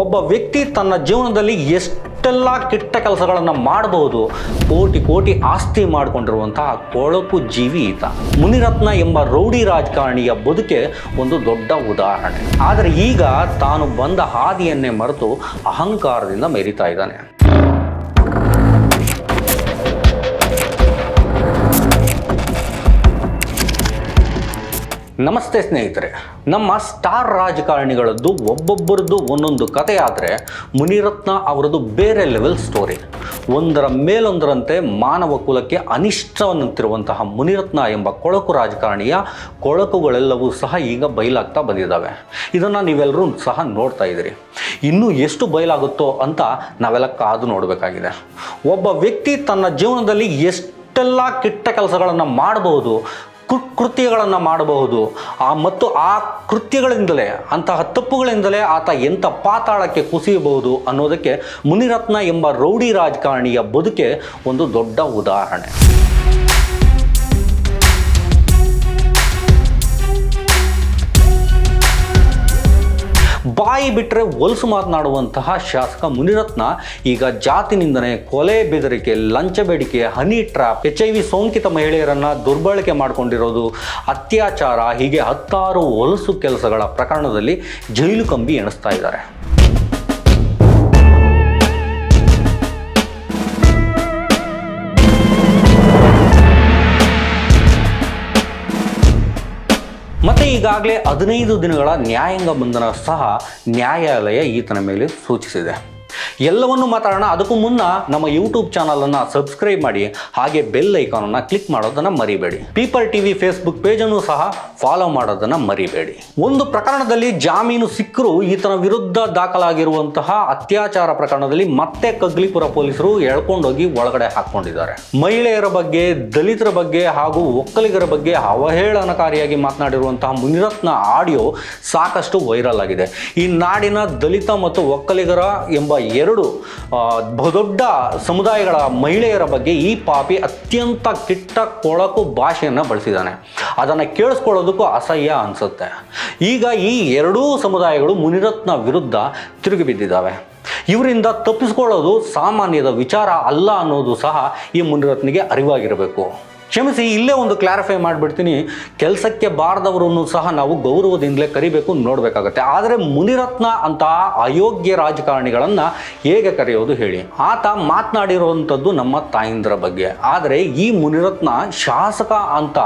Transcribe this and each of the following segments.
ಒಬ್ಬ ವ್ಯಕ್ತಿ ತನ್ನ ಜೀವನದಲ್ಲಿ ಎಷ್ಟೆಲ್ಲ ಕೆಟ್ಟ ಕೆಲಸಗಳನ್ನು ಮಾಡಬಹುದು, ಕೋಟಿ ಕೋಟಿ ಆಸ್ತಿ ಮಾಡಿಕೊಂಡಿರುವಂತಹ ಕೊಳಕು ಜೀವಿ ಈತ. ಮುನಿರತ್ನ ಎಂಬ ರೌಡಿ ರಾಜಕಾರಣಿಯ ಬದುಕೆ ಒಂದು ದೊಡ್ಡ ಉದಾಹರಣೆ. ಆದರೆ ಈಗ ತಾನು ಬಂದ ಹಾದಿಯನ್ನೇ ಮರೆತು ಅಹಂಕಾರದಿಂದ ಮೆರಿತಾ ಇದ್ದಾನೆ. ನಮಸ್ತೆ ಸ್ನೇಹಿತರೆ, ನಮ್ಮ ಸ್ಟಾರ್ ರಾಜಕಾರಣಿಗಳದ್ದು ಒಬ್ಬೊಬ್ಬರದ್ದು ಒಂದೊಂದು ಕತೆ ಆದರೆ ಮುನಿರತ್ನ ಅವರದ್ದು ಬೇರೆ ಲೆವೆಲ್ ಸ್ಟೋರಿ ಒಂದರ ಮೇಲೊಂದರಂತೆ ಮಾನವ ಕುಲಕ್ಕೆ ಅನಿಷ್ಟವನ್ನುತ್ತಿರುವಂತಹ ಮುನಿರತ್ನ ಎಂಬ ಕೊಳಕು ರಾಜಕಾರಣಿಯ ಕೊಳಕುಗಳೆಲ್ಲವೂ ಸಹ ಈಗ ಬಯಲಾಗ್ತಾ ಬಂದಿದ್ದಾವೆ. ಇದನ್ನು ನೀವೆಲ್ಲರೂ ಸಹ ನೋಡ್ತಾ ಇದ್ದೀರಿ. ಇನ್ನೂ ಎಷ್ಟು ಬಯಲಾಗುತ್ತೋ ಅಂತ ನಾವೆಲ್ಲ ಕಾದು ನೋಡಬೇಕಾಗಿದೆ. ಒಬ್ಬ ವ್ಯಕ್ತಿ ತನ್ನ ಜೀವನದಲ್ಲಿ ಎಷ್ಟೆಲ್ಲ ಕೆಟ್ಟ ಕೆಲಸಗಳನ್ನು ಮಾಡಬಹುದು ಕೃತ್ಯಗಳನ್ನು ಮಾಡಬಹುದು. ಆ ಮತ್ತು ಆ ಕೃತ್ಯಗಳಿಂದಲೇ, ಅಂತಹ ತಪ್ಪುಗಳಿಂದಲೇ ಆತ ಎಂಥ ಪಾತಾಳಕ್ಕೆ ಕುಸಿಯಬಹುದು ಅನ್ನೋದಕ್ಕೆ ಮುನಿರತ್ನ ಎಂಬ ರೌಡಿ ರಾಜಕಾರಣಿಯ ಬದುಕೆ ಒಂದು ದೊಡ್ಡ ಉದಾಹರಣೆ. ಬಾಯಿ ಬಿಟ್ಟರೆ ಹೊಲಸು ಮಾತನಾಡುವಂತಹ ಶಾಸಕ ಮುನಿರತ್ನ ಈಗ ಜಾತಿ ನಿಂದನೆ ಕೊಲೆ ಬೆದರಿಕೆ, ಲಂಚ ಬೇಡಿಕೆ, honey trap, H I V ಸೋಂಕಿತ ಮಹಿಳೆಯರನ್ನ ದುರ್ಬಳಕೆ ಮಾಡಿಕೊಂಡಿರೋದು ಅತ್ಯಾಚಾರ, ಹೀಗೆ ಹತ್ತಾರು ಹೊಲಸು ಕೆಲಸಗಳ ಪ್ರಕರಣದಲ್ಲಿ ಜೈಲು ಕಂಬಿ ಎಣಿಸ್ತಾ ಇದ್ದಾರೆ. ಮತ್ತೆ ಈಗಾಗಲೇ ಹದಿನೈದು ದಿನಗಳ ನ್ಯಾಯಾಂಗ ಬಂಧನ ಸಹ ನ್ಯಾಯಾಲಯ ಈತನ ಮೇಲೆ ಸೂಚಿಸಿದೆ. ಎಲ್ಲವನ್ನು ಮಾತಾಡೋಣ. ಅದಕ್ಕೂ ಮುನ್ನ ನಮ್ಮ ಯೂಟ್ಯೂಬ್ ಚಾನಲನ್ನು ಸಬ್ಸ್ಕ್ರೈಬ್ ಮಾಡಿ, ಹಾಗೆ ಬೆಲ್ ಐಕಾನ್ ಅನ್ನ ಕ್ಲಿಕ್ ಮಾಡೋದನ್ನ ಮರಿಬೇಡಿ. ಪೀಪಲ್ ಟಿವಿ ಫೇಸ್ಬುಕ್ ಅನ್ನು ಸಹ ಫಾಲೋ ಮಾಡೋದನ್ನ ಮರಿಬೇಡಿ. ಒಂದು ಪ್ರಕರಣದಲ್ಲಿ ಜಾಮೀನು ಸಿಕ್ಕರು ಈತನ ವಿರುದ್ಧ ದಾಖಲಾಗಿರುವಂತಹ ಅತ್ಯಾಚಾರ ಪ್ರಕರಣದಲ್ಲಿ ಮತ್ತೆ ಕಗ್ಲಿಪುರ ಪೊಲೀಸರು ಎಳ್ಕೊಂಡೋಗಿ ಒಳಗಡೆ ಹಾಕೊಂಡಿದ್ದಾರೆ ಮಹಿಳೆಯರ ಬಗ್ಗೆ, ದಲಿತರ ಬಗ್ಗೆ ಹಾಗೂ ಒಕ್ಕಲಿಗರ ಬಗ್ಗೆ ಅವಹೇಳನಕಾರಿಯಾಗಿ ಮಾತನಾಡಿರುವಂತಹ ಮುನಿರತ್ನ ಆಡಿಯೋ ಸಾಕಷ್ಟು ವೈರಲ್ ಆಗಿದೆ. ಈ ನಾಡಿನ ದಲಿತ ಮತ್ತು ಒಕ್ಕಲಿಗರ ಎಂಬ ಎರಡು ಆ, ಬಹುದೊಡ್ಡ ಸಮುದಾಯಗಳ ಮಹಿಳೆಯರ ಬಗ್ಗೆ ಈ ಪಾಪಿ ಅತ್ಯಂತ ಕೆಟ್ಟ ಕೊಳಕು ಭಾಷೆಯನ್ನು ಬಳಸಿದ್ದಾನೆ. ಅದನ್ನು ಕೇಳಿಸ್ಕೊಳ್ಳೋದಕ್ಕೂ ಅಸಹ್ಯ ಅನಿಸುತ್ತೆ. ಈಗ ಈ ಎರಡೂ ಸಮುದಾಯಗಳು ಮುನಿರತ್ನ ವಿರುದ್ಧ ತಿರುಗಿ ಬಿದ್ದಿದ್ದಾವೆ. ಇವರಿಂದ ತಪ್ಪಿಸ್ಕೊಳ್ಳೋದು ಸಾಮಾನ್ಯದ ವಿಚಾರ ಅಲ್ಲ ಅನ್ನೋದು ಸಹ ಈ ಮುನಿರತ್ನಿಗೆ ಅರಿವಾಗಿರಬೇಕು. ಕ್ಷಮಿಸಿ, ಇಲ್ಲೇ ಒಂದು ಕ್ಲಾರಿಫೈ ಮಾಡಿಬಿಡ್ತೀನಿ. ಕೆಲಸಕ್ಕೆ ಬಾರದವರನ್ನು ಸಹ ನಾವು ಗೌರವದಿಂದಲೇ ಕರಿಬೇಕು ನೋಡಬೇಕಾಗತ್ತೆ. ಆದರೆ ಮುನಿರತ್ನ ಅಂತಹ ಅಯೋಗ್ಯ ರಾಜಕಾರಣಿಗಳನ್ನು ಹೇಗೆ ಕರೆಯೋದು ಹೇಳಿ. ಆತ ಮಾತನಾಡಿರುವಂಥದ್ದು ನಮ್ಮ ತಾಯಿಂದ್ರ ಬಗ್ಗೆ. ಆದರೆ ಈ ಮುನಿರತ್ನ ಶಾಸಕ ಅಂತ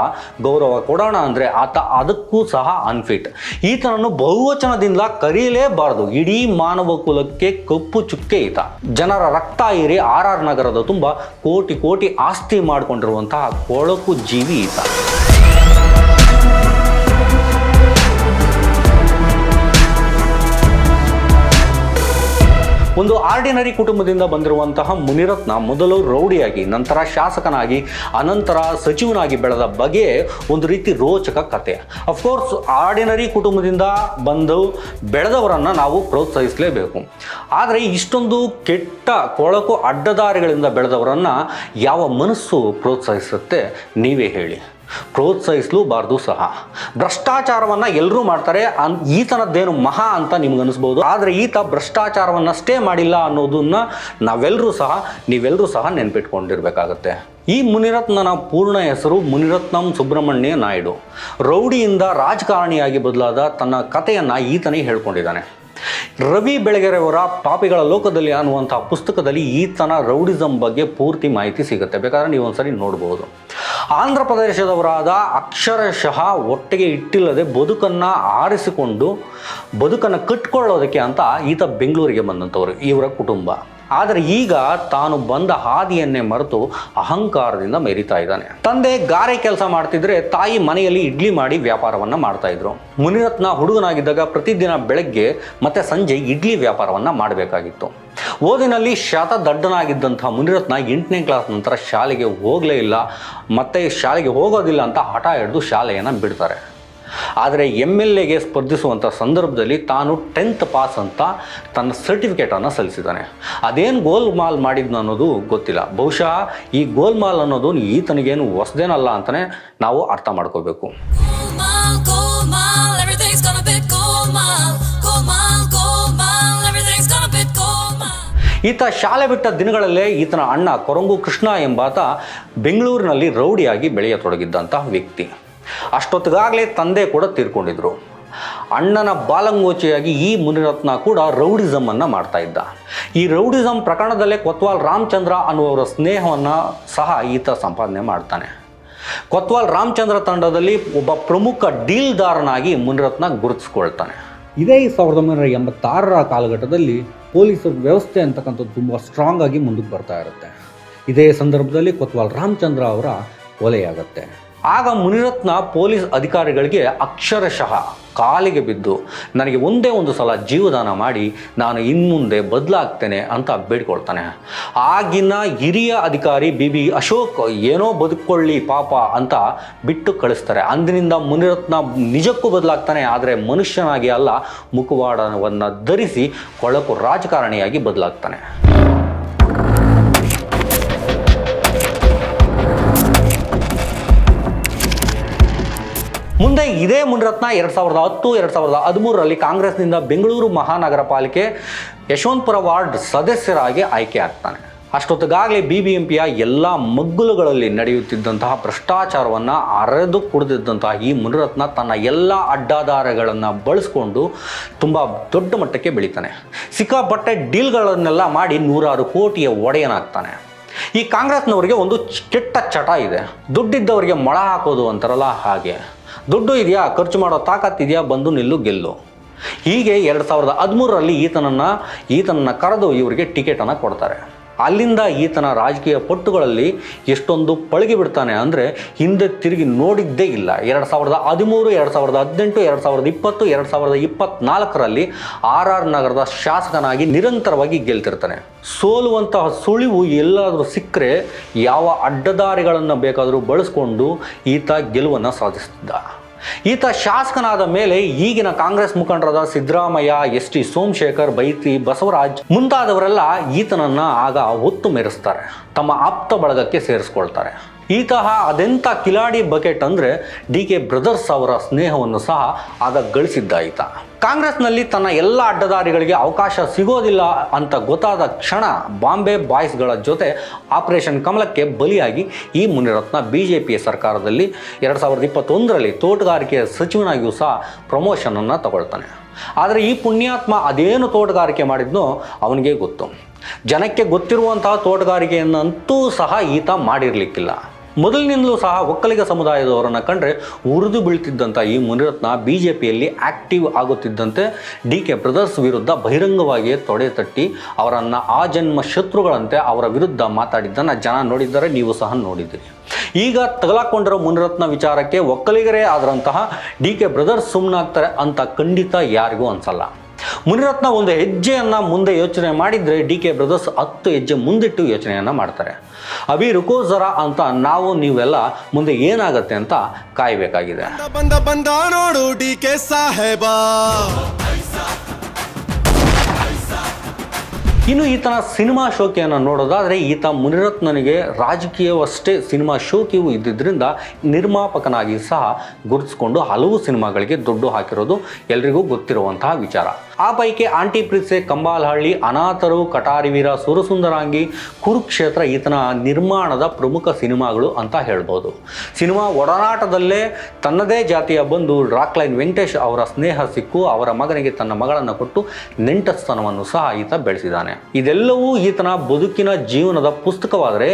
ಗೌರವ ಕೊಡೋಣ ಅಂದರೆ ಆತ ಅದಕ್ಕೂ ಸಹ ಅನ್ಫಿಟ್ ಈತನನ್ನು ಬಹುವಚನದಿಂದ ಕರೀಲೇಬಾರದು. ಇಡೀ ಮಾನವ ಕುಲಕ್ಕೆ ಕಪ್ಪು ಚುಕ್ಕೆ ಈತ. ಜನರ ರಕ್ತ ಏರಿ ಆರ್ ಆರ್ ನಗರದ ತುಂಬ ಕೋಟಿ ಕೋಟಿ ಆಸ್ತಿ ಮಾಡಿಕೊಂಡಿರುವಂತಹ ಕೊಳಕು ಜೀವಿ ಈತ ಒಂದು ಆರ್ಡಿನರಿ ಕುಟುಂಬದಿಂದ ಬಂದಿರುವಂತಹ ಮುನಿರತ್ನ ಮೊದಲು ರೌಡಿಯಾಗಿ, ನಂತರ ಶಾಸಕನಾಗಿ, ಅನಂತರ ಸಚಿವನಾಗಿ ಬೆಳೆದ ಬಗೆ ಒಂದು ರೀತಿ ರೋಚಕ ಕತೆ. ಅಫ್ಕೋರ್ಸ್ ಆರ್ಡಿನರಿ ಕುಟುಂಬದಿಂದ ಬಂದು ಬೆಳೆದವರನ್ನು ನಾವು ಪ್ರೋತ್ಸಾಹಿಸಲೇಬೇಕು. ಆದರೆ ಇಷ್ಟೊಂದು ಕೆಟ್ಟ ಕೊಳಕು ಅಡ್ಡದಾರಿಗಳಿಂದ ಬೆಳೆದವರನ್ನು ಯಾವ ಮನಸ್ಸು ಪ್ರೋತ್ಸಾಹಿಸುತ್ತೆ? ನೀವೇ ಹೇಳಿ. ಪ್ರೋತ್ಸಾಹಿಸಲೂಬಾರ್ದು ಸಹ. ಭ್ರಷ್ಟಾಚಾರವನ್ನು ಎಲ್ಲರೂ ಮಾಡ್ತಾರೆ, ಅನ್ ಈತನದ್ದೇನು ಮಹಾ ಅಂತ ನಿಮ್ಗೆ ಅನಿಸ್ಬೋದು ಆದರೆ ಈತ ಭ್ರಷ್ಟಾಚಾರವನ್ನಷ್ಟೇ ಮಾಡಿಲ್ಲ ಅನ್ನೋದನ್ನ ನಾವೆಲ್ಲರೂ ಸಹ ನೀವೆಲ್ಲರೂ ಸಹ ನೆನ್ಪಿಟ್ಕೊಂಡಿರ್ಬೇಕಾಗತ್ತೆ. ಈ ಮುನಿರತ್ನನ ಪೂರ್ಣ ಹೆಸರು ಮುನಿರತ್ನಂ ಸುಬ್ರಹ್ಮಣ್ಯ ನಾಯ್ಡು. ರೌಡಿಯಿಂದ ರಾಜಕಾರಣಿಯಾಗಿ ಬದಲಾದ ತನ್ನ ಕಥೆಯನ್ನು ಈತನೇ ಹೇಳ್ಕೊಂಡಿದ್ದಾನೆ. ರವಿ ಬೆಳಗೆರೆಯವರ ಪಾಪಿಗಳ ಲೋಕದಲ್ಲಿ ಅನ್ನುವಂಥ ಪುಸ್ತಕದಲ್ಲಿ ಈತನ ರೌಡಿಸಮ್ ಬಗ್ಗೆ ಪೂರ್ತಿ ಮಾಹಿತಿ ಸಿಗುತ್ತೆ. ಬೇಕಾದ್ರೆ ನೀವು ಒಂದ್ಸರಿ ನೋಡ್ಬೋದು. ಆಂಧ್ರ ಪ್ರದೇಶದವರಾದ ಅಕ್ಷರಶಃ ಒಟ್ಟಿಗೆ ಇಟ್ಟಿಲ್ಲದೆ ಬದುಕನ್ನು ಆರಿಸಿಕೊಂಡು ಬದುಕನ್ನು ಕಟ್ಕೊಳ್ಳೋದಕ್ಕೆ ಅಂತ ಈತ ಬೆಂಗಳೂರಿಗೆ ಬಂದಂಥವ್ರು. ಇವರ ಕುಟುಂಬ. ಆದರೆ ಈಗ ತಾನು ಬಂದ ಹಾದಿಯನ್ನೇ ಮರೆತು ಅಹಂಕಾರದಿಂದ ಮೆರಿತಾ ಇದ್ದಾನೆ. ತಂದೆ ಗಾರೆ ಕೆಲಸ ಮಾಡ್ತಿದ್ರೆ ತಾಯಿ ಮನೆಯಲ್ಲಿ ಇಡ್ಲಿ ಮಾಡಿ ವ್ಯಾಪಾರವನ್ನ ಮಾಡ್ತಾ ಇದ್ರು. ಮುನಿರತ್ನ ಹುಡುಗನಾಗಿದ್ದಾಗ ಪ್ರತಿದಿನ ಬೆಳಗ್ಗೆ ಮತ್ತೆ ಸಂಜೆ ಇಡ್ಲಿ ವ್ಯಾಪಾರವನ್ನ ಮಾಡಬೇಕಾಗಿತ್ತು. ಓದಿನಲ್ಲಿ ಶತದಡ್ಡನಾಗಿದ್ದಂಥ ಮುನಿರತ್ನ ಎಂಟನೇ ಕ್ಲಾಸ್ ನಂತರ ಶಾಲೆಗೆ ಹೋಗಲೇ ಇಲ್ಲ. ಮತ್ತೆ ಶಾಲೆಗೆ ಹೋಗೋದಿಲ್ಲ ಅಂತ ಹಠ ಹಿಡಿದು ಶಾಲೆಯನ್ನು ಬಿಡ್ತಾರೆ. ಆದರೆ ಎಂ ಎಲ್ ಎಗೆ ಸ್ಪರ್ಧಿಸುವಂಥ ಸಂದರ್ಭದಲ್ಲಿ ತಾನು ಟೆಂತ್ ಪಾಸ್ ಅಂತ ತನ್ನ ಸರ್ಟಿಫಿಕೇಟನ್ನು ಸಲ್ಲಿಸಿದ್ದಾನೆ. ಅದೇನು ಗೋಲ್ ಮಾಲ್ ಮಾಡಿದ್ನು ಅನ್ನೋದು ಗೊತ್ತಿಲ್ಲ. ಬಹುಶಃ ಈ ಗೋಲ್ ಮಾಲ್ ಅನ್ನೋದು ಈತನಿಗೇನು ಹೊಸದೇನಲ್ಲ ಅಂತಲೇ ನಾವು ಅರ್ಥ ಮಾಡ್ಕೋಬೇಕು. ಈತ ಶಾಲೆ ಬಿಟ್ಟ ದಿನಗಳಲ್ಲೇ ಈತನ ಅಣ್ಣ ಕೊರಂಗು ಕೃಷ್ಣ ಎಂಬಾತ ಬೆಂಗಳೂರಿನಲ್ಲಿ ರೌಡಿಯಾಗಿ ಬೆಳೆಯತೊಡಗಿದ್ದಂತಹ ವ್ಯಕ್ತಿ. ಅಷ್ಟೊತ್ತಿಗಾಗಲೇ ತಂದೆ ಕೂಡ ತೀರ್ಕೊಂಡಿದ್ರು. ಅಣ್ಣನ ಬಾಲಂಗೋಚಿಯಾಗಿ ಈ ಮುನಿರತ್ನ ಕೂಡ ರೌಡಿಸಮ್ ಅನ್ನ ಮಾಡ್ತಾ ಇದ್ದ. ಈ ರೌಡಿಸಮ್ ಪ್ರಕರಣದಲ್ಲೇ ಕೊತ್ವಾಲ್ ರಾಮಚಂದ್ರ ಅನ್ನುವರ ಸ್ನೇಹವನ್ನು ಸಹ ಈತ ಸಂಪಾದನೆ ಮಾಡ್ತಾನೆ. ಕೊತ್ವಾಲ್ ರಾಮಚಂದ್ರ ತಂಡದಲ್ಲಿ ಒಬ್ಬ ಪ್ರಮುಖ ಡೀಲ್ದಾರನಾಗಿ ಮುನಿರತ್ನ ಗುರುತಿಸ್ಕೊಳ್ತಾನೆ. ಇದೇ ಸಾವಿರದ ಒಂಬೈನೂರ ಎಂಬತ್ತಾರರ ಕಾಲಘಟ್ಟದಲ್ಲಿ ಪೊಲೀಸ್ ವ್ಯವಸ್ಥೆ ಅಂತಕ್ಕಂಥದ್ದು ತುಂಬ ಸ್ಟ್ರಾಂಗ್ ಆಗಿ ಮುಂದಕ್ಕೆ ಬರ್ತಾ ಇರುತ್ತೆ. ಇದೇ ಸಂದರ್ಭದಲ್ಲಿ ಕೊತ್ವಾಲ್ ರಾಮಚಂದ್ರ ಅವರ ಕೊಲೆಯಾಗತ್ತೆ ಆಗ ಮುನಿರತ್ನ ಪೊಲೀಸ್ ಅಧಿಕಾರಿಗಳಿಗೆ ಅಕ್ಷರಶಃ ಕಾಲಿಗೆ ಬಿದ್ದು, ನನಗೆ ಒಂದೇ ಒಂದು ಸಲ ಜೀವದಾನ ಮಾಡಿ, ನಾನು ಇನ್ಮುಂದೆ ಬದಲಾಗ್ತೇನೆ ಅಂತ ಬೇಡ್ಕೊಳ್ತಾನೆ. ಆಗಿನ ಹಿರಿಯ ಅಧಿಕಾರಿ ಬಿ. ಬಿ. ಅಶೋಕ್ ಏನೋ ಬದುಕೊಳ್ಳಿ ಪಾಪ ಅಂತ ಬಿಟ್ಟು ಕಳಿಸ್ತಾರೆ. ಅಂದಿನಿಂದ ಮುನಿರತ್ನ ನಿಜಕ್ಕೂ ಬದಲಾಗ್ತಾನೆ, ಆದರೆ ಮನುಷ್ಯನಾಗಿ ಅಲ್ಲ, ಮುಖವಾಡವನ್ನು ಧರಿಸಿ ಕೊಳಕು ರಾಜಕಾರಣಿಯಾಗಿ ಬದಲಾಗ್ತಾನೆ. ಮುಂದೆ ಇದೇ ಮುನಿರತ್ನ ಎರಡು ಸಾವಿರದ ಹತ್ತು, ಎರಡು ಸಾವಿರದ ಹದಿಮೂರರಲ್ಲಿ ಕಾಂಗ್ರೆಸ್ನಿಂದ ಬೆಂಗಳೂರು ಮಹಾನಗರ ಪಾಲಿಕೆ ಯಶವಂತಪುರ ವಾರ್ಡ್ ಸದಸ್ಯರಾಗಿ ಆಯ್ಕೆ ಆಗ್ತಾನೆ. ಅಷ್ಟೊತ್ತಿಗಾಗಲೇ ಬಿ ಬಿ ಎಂ ಪಿಯ ಎಲ್ಲ ಮಗ್ಗುಲುಗಳಲ್ಲಿ ನಡೆಯುತ್ತಿದ್ದಂತಹ ಭ್ರಷ್ಟಾಚಾರವನ್ನು ಅರೆದು ಕುಡಿದಿದ್ದಂತಹ ಈ ಮುನಿರತ್ನ ತನ್ನ ಎಲ್ಲ ಅಡ್ಡಾಧಾರಗಳನ್ನು ಬಳಸ್ಕೊಂಡು ತುಂಬ ದೊಡ್ಡ ಮಟ್ಟಕ್ಕೆ ಬೆಳೀತಾನೆ. ಸಿಕ್ಕಾಪಟ್ಟೆ ಡೀಲ್ಗಳನ್ನೆಲ್ಲ ಮಾಡಿ ನೂರಾರು ಕೋಟಿಯ ಒಡೆಯನಾಗ್ತಾನೆ. ಈ ಕಾಂಗ್ರೆಸ್ನವರಿಗೆ ಒಂದು ಕೆಟ್ಟ ಚಟ ಇದೆ. ದುಡ್ಡಿದ್ದವರಿಗೆ ಮೊಳ ಹಾಕೋದು ಅಂತಾರಲ್ಲ ಹಾಗೆ. ದುಡ್ಡು ಇದೆಯಾ, ಖರ್ಚು ಮಾಡೋ ತಾಕತ್ತಿದೆಯಾ ಬಂದು ನಿಲ್ಲು, ಗೆಲ್ಲು. ಹೀಗೆ ಎರಡು ಸಾವಿರದ ಹದಿಮೂರರಲ್ಲಿ ಈತನನ್ನು ಈತನನ್ನು ಕರೆದು ಇವರಿಗೆ ಟಿಕೆಟನ್ನು ಕೊಡ್ತಾರೆ. ಅಲ್ಲಿಂದ ಈತನ ರಾಜಕೀಯ ಪಟ್ಟುಗಳಲ್ಲಿ ಎಷ್ಟೊಂದು ಪಳಗಿ ಬಿಡ್ತಾನೆ ಅಂದರೆ ಹಿಂದೆ ತಿರುಗಿ ನೋಡಿದ್ದೇ ಇಲ್ಲ. ಎರಡು ಸಾವಿರದ ಹದಿಮೂರು, ಎರಡು ಸಾವಿರದ ಹದಿನೆಂಟು, ಎರಡು ಸಾವಿರದ ಇಪ್ಪತ್ತು, ಎರಡು ಸಾವಿರದ ಇಪ್ಪತ್ನಾಲ್ಕರಲ್ಲಿ ಆರ್ ಆರ್ ನಗರದ ಶಾಸಕನಾಗಿ ನಿರಂತರವಾಗಿ ಗೆಲ್ತಿರ್ತಾನೆ. ಸೋಲುವಂತಹ ಸುಳಿವು ಎಲ್ಲಾದರೂ ಸಿಕ್ಕರೆ ಯಾವ ಅಡ್ಡದಾರಿಗಳನ್ನು ಬೇಕಾದರೂ ಬಳಸ್ಕೊಂಡು ಈತ ಗೆಲುವನ್ನು ಸಾಧಿಸ್ತಿದ್ದ. ಈತ ಶಾಸಕನಾದ ಮೇಲೆ ಈಗಿನ ಕಾಂಗ್ರೆಸ್ ಮುಖಂಡರಾದ ಸಿದ್ದರಾಮಯ್ಯ ಎಸ್ ಟಿ ಸೋಮಶೇಖರ್ ಬೈತಿ ಬಸವರಾಜ್ ಮುಂತಾದವರೆಲ್ಲ ಈತನನ್ನ ಆಗ ಒತ್ತು ಮೆರೆಸ್ತಾರೆ. ತಮ್ಮ ಆಪ್ತ ಬಳಗಕ್ಕೆ ಸೇರಿಸ್ಕೊಳ್ತಾರೆ. ಈತಹ ಅದೆಂಥ ಕಿಲಾಡಿ ಬಕೆಟ್ ಅಂದರೆ ಡಿ ಕೆ ಬ್ರದರ್ಸ್ ಅವರ ಸ್ನೇಹವನ್ನು ಸಹ ಆಗ ಗಳಿಸಿದ್ದಾಯಿತ ಕಾಂಗ್ರೆಸ್ನಲ್ಲಿ ತನ್ನ ಎಲ್ಲ ಅಡ್ಡದಾರಿಗಳಿಗೆ ಅವಕಾಶ ಸಿಗೋದಿಲ್ಲ ಅಂತ ಗೊತ್ತಾದ ಕ್ಷಣ ಬಾಂಬೆ ಬಾಯ್ಸ್ಗಳ ಜೊತೆ ಆಪರೇಷನ್ ಕಮಲಕ್ಕೆ ಬಲಿಯಾಗಿ ಈ ಮುನಿರತ್ನ ಬಿ ಜೆ ಪಿಯ ಸರ್ಕಾರದಲ್ಲಿ ಎರಡು ಸಾವಿರದ ಇಪ್ಪತ್ತೊಂದರಲ್ಲಿ ತೋಟಗಾರಿಕೆಯ ಸಚಿವನಾಗಿಯೂ ಸಹ ಪ್ರಮೋಷನನ್ನು ತಗೊಳ್ತಾನೆ. ಆದರೆ ಈ ಪುಣ್ಯಾತ್ಮ ಅದೇನು ತೋಟಗಾರಿಕೆ ಮಾಡಿದ್ನೋ ಅವನಿಗೆ ಗೊತ್ತು. ಜನಕ್ಕೆ ಗೊತ್ತಿರುವಂತಹ ತೋಟಗಾರಿಕೆಯನ್ನಂತೂ ಸಹ ಈತ ಮಾಡಿರಲಿಕ್ಕಿಲ್ಲ. ಮೊದಲಿನಿಂದಲೂ ಸಹ ಒಕ್ಕಲಿಗ ಸಮುದಾಯದವರನ್ನು ಕಂಡ್ರೆ ಉರಿದು ಬೀಳ್ತಿದ್ದಂಥ ಈ ಮುನಿರತ್ನ ಬಿ ಜೆ ಪಿಯಲ್ಲಿ ಆಕ್ಟಿವ್ ಆಗುತ್ತಿದ್ದಂತೆ ಡಿ ಕೆ ಬ್ರದರ್ಸ್ ವಿರುದ್ಧ ಬಹಿರಂಗವಾಗಿ ತೊಡೆ ತಟ್ಟಿ ಅವರನ್ನು ಆ ಜನ್ಮ ಶತ್ರುಗಳಂತೆ ಅವರ ವಿರುದ್ಧ ಮಾತಾಡಿದ್ದನ್ನು ಜನ ನೋಡಿದ್ದಾರೆ, ನೀವು ಸಹ ನೋಡಿದ್ದೀರಿ. ಈಗ ತಗಲಾಕೊಂಡಿರೋ ಮುನಿರತ್ನ ವಿಚಾರಕ್ಕೆ ಒಕ್ಕಲಿಗರೇ ಆದಂತಹ ಡಿ ಕೆ ಬ್ರದರ್ಸ್ ಸುಮ್ಮನಾಗ್ತಾರೆ ಅಂತ ಖಂಡಿತ ಯಾರಿಗೂ ಅನ್ಸಲ್ಲ. ಮುನಿರತ್ನ ಒಂದು ಹೆಜ್ಜೆಯನ್ನು ಮುಂದೆ ಯೋಚನೆ ಮಾಡಿದರೆ ಡಿ ಕೆ ಬ್ರದರ್ಸ್ ಹತ್ತು ಹೆಜ್ಜೆ ಮುಂದಿಟ್ಟು ಯೋಚನೆಯನ್ನು ಮಾಡ್ತಾರೆ. ಅಭಿ ರುಕೋ ಜರಾ ಅಂತ ನಾವು ನೀವೆಲ್ಲ ಮುಂದೆ ಏನಾಗುತ್ತೆ ಅಂತ ಕಾಯಬೇಕಾಗಿದೆ. ಬಂದ ಬಂದ ನೋಡು ಡಿ ಕೆ ಸಾಹೇಬಾ. ಇನ್ನು ಈತನ ಸಿನಿಮಾ ಶೋಕಿಯನ್ನು ನೋಡೋದಾದರೆ ಈತ ಮುನಿರತ್ನನಿಗೆ ರಾಜಕೀಯವಷ್ಟೇ ಸಿನಿಮಾ ಶೋಕಿಯೂ ಇದ್ದಿದ್ದರಿಂದ ನಿರ್ಮಾಪಕನಾಗಿ ಸಹ ಗುರುತಿಸಿಕೊಂಡು ಹಲವು ಸಿನಿಮಾಗಳಿಗೆ ದುಡ್ಡು ಹಾಕಿರೋದು ಎಲ್ರಿಗೂ ಗೊತ್ತಿರುವಂತಹ ವಿಚಾರ. ಆ ಪೈಕಿ ಆಂಟಿ ಪ್ರಿತ್ಸೆ ಕಂಬಾಲಹಳ್ಳಿ ಅನಾಥರು, ಕಟಾರಿವೀರ, ಸುರಸುಂದರಾಂಗಿ, ಕುರುಕ್ಷೇತ್ರ ಈತನ ನಿರ್ಮಾಣದ ಪ್ರಮುಖ ಸಿನಿಮಾಗಳು ಅಂತ ಹೇಳ್ಬೋದು. ಸಿನಿಮಾ ಒಡನಾಟದಲ್ಲೇ ತನ್ನದೇ ಜಾತಿಯ ಬಂದು ರಾಕ್ಲೈನ್ ವೆಂಕಟೇಶ್ ಅವರ ಸ್ನೇಹ ಸಿಕ್ಕು, ಅವರ ಮಗನಿಗೆ ತನ್ನ ಮಗಳನ್ನು ಕೊಟ್ಟು ನೆಂಟಸ್ತನವನ್ನು ಸಹ ಈತ ಬೆಳೆಸಿದ್ದಾನೆ. ಇದೆಲ್ಲವೂ ಈತನ ಬದುಕಿನ ಜೀವನದ ಪುಸ್ತಕವಾದರೆ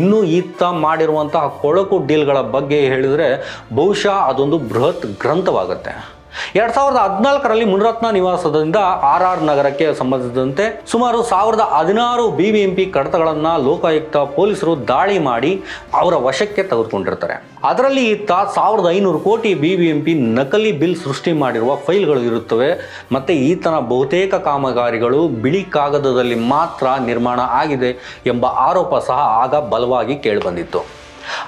ಇನ್ನೂ ಈತ ಮಾಡಿರುವಂತಹ ಕೊಳಕು ಡೀಲ್ಗಳ ಬಗ್ಗೆ ಹೇಳಿದರೆ ಬಹುಶಃ ಅದೊಂದು ಬೃಹತ್ ಗ್ರಂಥವಾಗುತ್ತೆ. ಎರಡ್ ಸಾವಿರದ ಹದಿನಾಲ್ಕರಲ್ಲಿ ಮುನಿರತ್ನ ನಿವಾಸದಿಂದ ಆರ್ ಆರ್ ನಗರಕ್ಕೆ ಸಂಬಂಧಿಸಿದಂತೆ ಸುಮಾರು ಸಾವಿರದ ಹದಿನಾರು ಬಿಬಿಎಂಪಿ ಕಡತಗಳನ್ನ ಲೋಕಾಯುಕ್ತ ಪೊಲೀಸರು ದಾಳಿ ಮಾಡಿ ಅವರ ವಶಕ್ಕೆ ತೆಗೆದುಕೊಂಡಿರ್ತಾರೆ. ಅದರಲ್ಲಿ ಈತ ಸಾವಿರದ ಐನೂರು ಕೋಟಿ ಬಿಬಿಎಂಪಿ ನಕಲಿ ಬಿಲ್ ಸೃಷ್ಟಿ ಮಾಡಿರುವ ಫೈಲ್ಗಳು ಇರುತ್ತವೆ, ಮತ್ತೆ ಈತನ ಬಹುತೇಕ ಕಾಮಗಾರಿಗಳು ಬಿಳಿ ಕಾಗದದಲ್ಲಿ ಮಾತ್ರ ನಿರ್ಮಾಣ ಆಗಿದೆ ಎಂಬ ಆರೋಪ ಸಹ ಆಗ ಬಲವಾಗಿ ಕೇಳಿಬಂದಿತ್ತು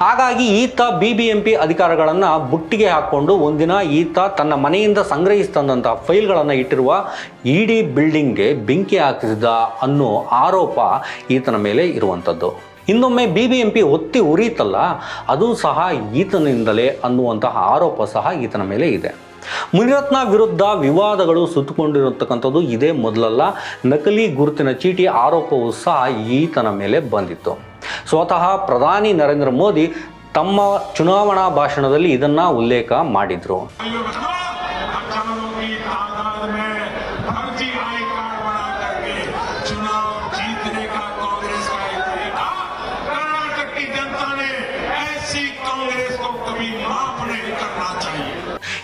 ಹಾಗಾಗಿ ಈತ ಬಿ ಬಿ ಎಂ ಪಿ ಅಧಿಕಾರಿಗಳನ್ನು ಬುಟ್ಟಿಗೆ ಹಾಕ್ಕೊಂಡು ಒಂದಿನ ಈತ ತನ್ನ ಮನೆಯಿಂದ ಸಂಗ್ರಹಿಸ್ತಂದಂಥ ಫೈಲ್ಗಳನ್ನು ಇಟ್ಟಿರುವ ಇಡೀ ಬಿಲ್ಡಿಂಗ್ಗೆ ಬೆಂಕಿ ಹಾಕಿಸಿದ ಅನ್ನೋ ಆರೋಪ ಈತನ ಮೇಲೆ ಇರುವಂಥದ್ದು. ಇನ್ನೊಮ್ಮೆ ಬಿ ಬಿ ಎಂ ಪಿ ಒತ್ತಿ ಉರಿತಲ್ಲ, ಅದು ಸಹ ಈತನಿಂದಲೇ ಅನ್ನುವಂತಹ ಆರೋಪ ಸಹ ಈತನ ಮೇಲೆ ಇದೆ. ಮುನಿರತ್ನ ವಿರುದ್ಧ ವಿವಾದಗಳು ಸುತ್ತಕೊಂಡಿರತಕ್ಕಂಥದ್ದು ಇದೇ ಮೊದಲಲ್ಲ, ನಕಲಿ ಗುರುತಿನ ಚೀಟಿ ಆರೋಪವೂ ಸಹ ಈತನ ಮೇಲೆ ಬಂದಿತ್ತು. ಸ್ವತಃ ಪ್ರಧಾನಿ ನರೇಂದ್ರ ಮೋದಿ ತಮ್ಮ ಚುನಾವಣಾ ಭಾಷಣದಲ್ಲಿ ಇದನ್ನು ಉಲ್ಲೇಖ ಮಾಡಿದ್ರು.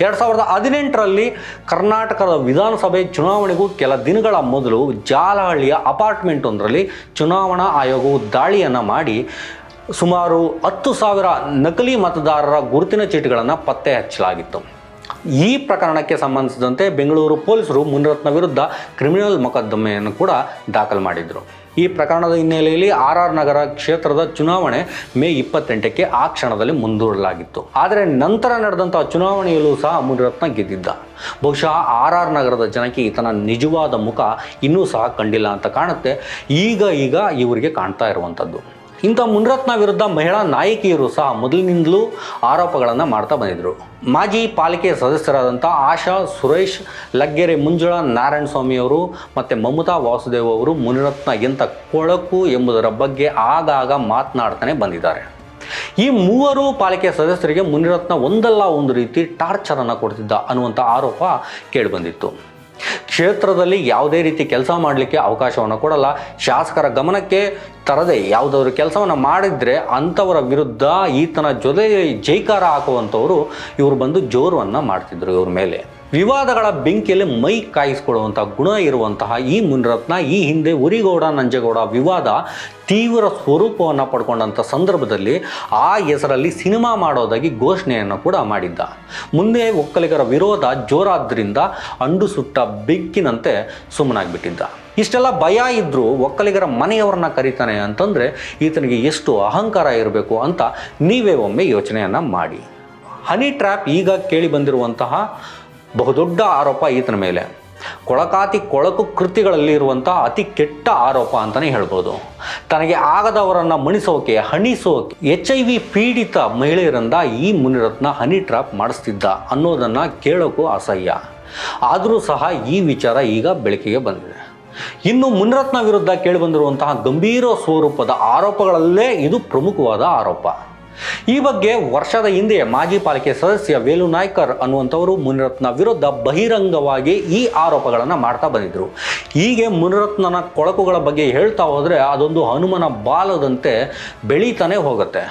ಎರಡು ಸಾವಿರದ ಹದಿನೆಂಟರಲ್ಲಿ ಕರ್ನಾಟಕದ ವಿಧಾನಸಭೆ ಚುನಾವಣೆಗೂ ಕೆಲ ದಿನಗಳ ಮೊದಲು ಜಾಲಹಳ್ಳಿಯ ಅಪಾರ್ಟ್ಮೆಂಟ್ ಒಂದರಲ್ಲಿ ಚುನಾವಣಾ ಆಯೋಗವು ದಾಳಿಯನ್ನು ಮಾಡಿ ಸುಮಾರು ಹತ್ತು ಸಾವಿರ ನಕಲಿ ಮತದಾರರ ಗುರುತಿನ ಚೀಟಿಗಳನ್ನು ಪತ್ತೆ ಹಚ್ಚಲಾಗಿತ್ತು. ಈ ಪ್ರಕರಣಕ್ಕೆ ಸಂಬಂಧಿಸಿದಂತೆ ಬೆಂಗಳೂರು ಪೊಲೀಸರು ಮುನಿರತ್ನ ವಿರುದ್ಧ ಕ್ರಿಮಿನಲ್ ಮೊಕದ್ದಮೆಯನ್ನು ಕೂಡ ದಾಖಲು ಮಾಡಿದರು. ಈ ಪ್ರಕರಣದ ಹಿನ್ನೆಲೆಯಲ್ಲಿ ಆರ್ ಆರ್ ನಗರ ಕ್ಷೇತ್ರದ ಚುನಾವಣೆ ಮೇ ಇಪ್ಪತ್ತೆಂಟಕ್ಕೆ ಆ ಕ್ಷಣದಲ್ಲಿ ಮುಂದೂಡಲಾಗಿತ್ತು. ಆದರೆ ನಂತರ ನಡೆದಂತಹ ಚುನಾವಣೆಯಲ್ಲೂ ಸಹ ಮುನಿರತ್ನ ಗೆದ್ದಿದ್ದ. ಬಹುಶಃ ಆರ್ ಆರ್ ನಗರದ ಜನಕ್ಕೆ ಈತನ ನಿಜವಾದ ಮುಖ ಇನ್ನೂ ಸಹ ಕಂಡಿಲ್ಲ ಅಂತ ಕಾಣುತ್ತೆ. ಈಗ ಈಗ ಇವರಿಗೆ ಕಾಣ್ತಾ ಇರುವಂಥದ್ದು. ಇಂಥ ಮುನಿರತ್ನ ವಿರುದ್ಧ ಮಹಿಳಾ ನಾಯಕಿಯರು ಸಹ ಮೊದಲಿನಿಂದಲೂ ಆರೋಪಗಳನ್ನು ಮಾಡ್ತಾ ಬಂದಿದ್ದರು ಮಾಜಿ ಪಾಲಿಕೆ ಸದಸ್ಯರಾದಂಥ ಆಶಾ, ಸುರೇಶ್, ಲಗ್ಗೆರೆ ಮುಂಜುಳ ನಾರಾಯಣ ಸ್ವಾಮಿಯವರು ಮತ್ತು ಮಮತಾ ವಾಸುದೇವ್ ಅವರು ಮುನಿರತ್ನ ಎಂಥ ಕೊಳಕು ಎಂಬುದರ ಬಗ್ಗೆ ಆಗಾಗ ಮಾತನಾಡ್ತಾನೆ ಬಂದಿದ್ದಾರೆ. ಈ ಮೂವರು ಪಾಲಿಕೆ ಸದಸ್ಯರಿಗೆ ಮುನಿರತ್ನ ಒಂದಲ್ಲ ಒಂದು ರೀತಿ ಟಾರ್ಚರನ್ನು ಕೊಡ್ತಿದ್ದ ಅನ್ನುವಂಥ ಆರೋಪ ಕೇಳಿಬಂದಿತ್ತು ಕ್ಷೇತ್ರದಲ್ಲಿ ಯಾವುದೇ ರೀತಿ ಕೆಲಸ ಮಾಡಲಿಕ್ಕೆ ಅವಕಾಶವನ್ನು ಕೊಡಲ್ಲ. ಶಾಸಕರ ಗಮನಕ್ಕೆ ತರದೆ ಯಾವುದಾದ್ರು ಕೆಲಸವನ್ನು ಮಾಡಿದರೆ ಅಂಥವರ ವಿರುದ್ಧ ಈತನ ಜೊತೆ ಜೈಕಾರ ಹಾಕುವಂಥವರು ಇವರು ಬಂದು ಜೋರವನ್ನು ಮಾಡ್ತಿದ್ರು ಇವ್ರ ಮೇಲೆ. ವಿವಾದಗಳ ಬೆಂಕಿಯಲ್ಲಿ ಮೈ ಕಾಯಿಸ್ಕೊಳ್ಳುವಂಥ ಗುಣ ಇರುವಂತಹ ಈ ಮುನಿರತ್ನ, ಈ ಹಿಂದೆ ಉರಿಗೌಡ, ನಂಜೇಗೌಡ ವಿವಾದ ತೀವ್ರ ಸ್ವರೂಪವನ್ನು ಪಡ್ಕೊಂಡಂಥ ಸಂದರ್ಭದಲ್ಲಿ ಆ ಹೆಸರಲ್ಲಿ ಸಿನಿಮಾ ಮಾಡೋದಾಗಿ ಘೋಷಣೆಯನ್ನು ಕೂಡ ಮಾಡಿದ್ದ. ಮುಂದೆ ಒಕ್ಕಲಿಗರ ವಿರೋಧ ಜೋರಾದ್ರಿಂದ ಅಂಡು ಸುಟ್ಟ ಬೆಕ್ಕಿನಂತೆ ಸುಮ್ಮನಾಗಿಬಿಟ್ಟಿದ್ದ. ಇಷ್ಟೆಲ್ಲ ಭಯ ಇದ್ದರೂ ಒಕ್ಕಲಿಗರ ಮನೆಯವರನ್ನ ಕರೀತಾನೆ ಅಂತಂದರೆ ಈತನಿಗೆ ಎಷ್ಟು ಅಹಂಕಾರ ಇರಬೇಕು ಅಂತ ನೀವೇ ಒಮ್ಮೆ ಯೋಚನೆಯನ್ನು ಮಾಡಿ. ಹನಿ ಟ್ರ್ಯಾಪ್ ಈಗ ಕೇಳಿ ಬಂದಿರುವಂತಹ ಬಹುದೊಡ್ಡ ಆರೋಪ ಈತನ ಮೇಲೆ. ಕೊಳಕಾತಿ ಕೊಳಕು ಕೃತಿಗಳಲ್ಲಿ ಇರುವಂಥ ಅತಿ ಕೆಟ್ಟ ಆರೋಪ ಅಂತಲೇ ಹೇಳ್ಬೋದು. ತನಗೆ ಆಗದವರನ್ನು ಮಣಿಸೋಕೆ, ಹಣಿಸೋಕೆ, ಎಚ್ ಐ ವಿ ಪೀಡಿತ ಮಹಿಳೆಯರಿಂದ ಈ ಮುನಿರತ್ನ ಹನಿ ಟ್ರಾಪ್ ಮಾಡಿಸ್ತಿದ್ದ ಅನ್ನೋದನ್ನು ಕೇಳೋಕ್ಕೂ ಅಸಹ್ಯ. ಆದರೂ ಸಹ ಈ ವಿಚಾರ ಈಗ ಬೆಳಕಿಗೆ ಬಂದಿದೆ. ಇನ್ನು ಮುನಿರತ್ನ ವಿರುದ್ಧ ಕೇಳಿಬಂದಿರುವಂತಹ ಗಂಭೀರ ಸ್ವರೂಪದ ಆರೋಪಗಳಲ್ಲೇ ಇದು ಪ್ರಮುಖವಾದ ಆರೋಪ. ಈ ಬಗ್ಗೆ ವರ್ಷದ ಹಿಂದೆ ಮಾಜಿ ಪಾಲಿಕೆ ಸದಸ್ಯ ವೇಲು ನಾಯ್ಕರ್ ಅನ್ನುವಂಥವರು ಮುನಿರತ್ನ ವಿರುದ್ಧ ಬಹಿರಂಗವಾಗಿ ಈ ಆರೋಪಗಳನ್ನು ಮಾಡ್ತಾ ಬಂದಿದ್ರು. ಹೀಗೆ ಮುನಿರತ್ನನ ಕೊಳಕುಗಳ ಬಗ್ಗೆ ಹೇಳ್ತಾ ಹೋದರೆ ಅದೊಂದು ಹನುಮನ ಬಾಲದಂತೆ ಬೆಳೀತಾನೆ ಹೋಗುತ್ತೆ.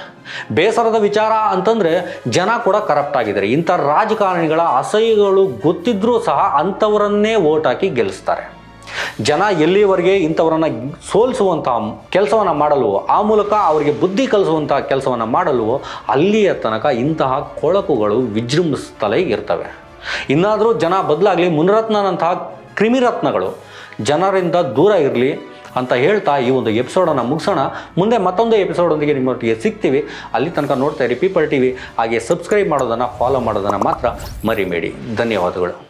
ಬೇಸರದ ವಿಚಾರ ಅಂತಂದರೆ ಜನ ಕೂಡ ಕರಪ್ಟ್ ಆಗಿದ್ದಾರೆ. ಇಂಥ ರಾಜಕಾರಣಿಗಳ ಅಸಹ್ಯಗಳು ಗೊತ್ತಿದ್ರೂ ಸಹ ಅಂಥವರನ್ನೇ ಓಟ್ ಹಾಕಿ ಗೆಲ್ಲಿಸ್ತಾರೆ. ಜನ ಎಲ್ಲಿವರೆಗೆ ಇಂಥವರನ್ನು ಸೋಲಿಸುವಂಥ ಕೆಲಸವನ್ನು ಮಾಡಲ್ವೋ, ಆ ಮೂಲಕ ಅವರಿಗೆ ಬುದ್ಧಿ ಕಲಿಸುವಂಥ ಕೆಲಸವನ್ನು ಮಾಡಲು ಅಲ್ಲಿಯ ತನಕ ಇಂತಹ ಕೊಳಕುಗಳು ವಿಜೃಂಭಿಸುತ್ತಲೇ ಇರ್ತವೆ. ಇನ್ನಾದರೂ ಜನ ಬದಲಾಗಲಿ ಮುನರತ್ನಂತಹ ಕ್ರಿಮಿರತ್ನಗಳು ಜನರಿಂದ ದೂರ ಇರಲಿ ಅಂತ ಹೇಳ್ತಾ ಈ ಒಂದು ಎಪಿಸೋಡನ್ನು ಮುಗಿಸೋಣ. ಮುಂದೆ ಮತ್ತೊಂದು ಎಪಿಸೋಡೊಂದಿಗೆ ನಿಮ್ಮೊಟ್ಟಿಗೆ ಸಿಗ್ತೀವಿ. ಅಲ್ಲಿ ತನಕ ನೋಡ್ತಾ ಇರಿ ಪೀಪಲ್ ಟಿ ವಿ ಹಾಗೆ ಸಬ್ಸ್ಕ್ರೈಬ್ ಮಾಡೋದನ್ನು ಫಾಲೋ ಮಾಡೋದನ್ನು ಮಾತ್ರ ಮರಿಬೇಡಿ. ಧನ್ಯವಾದಗಳು.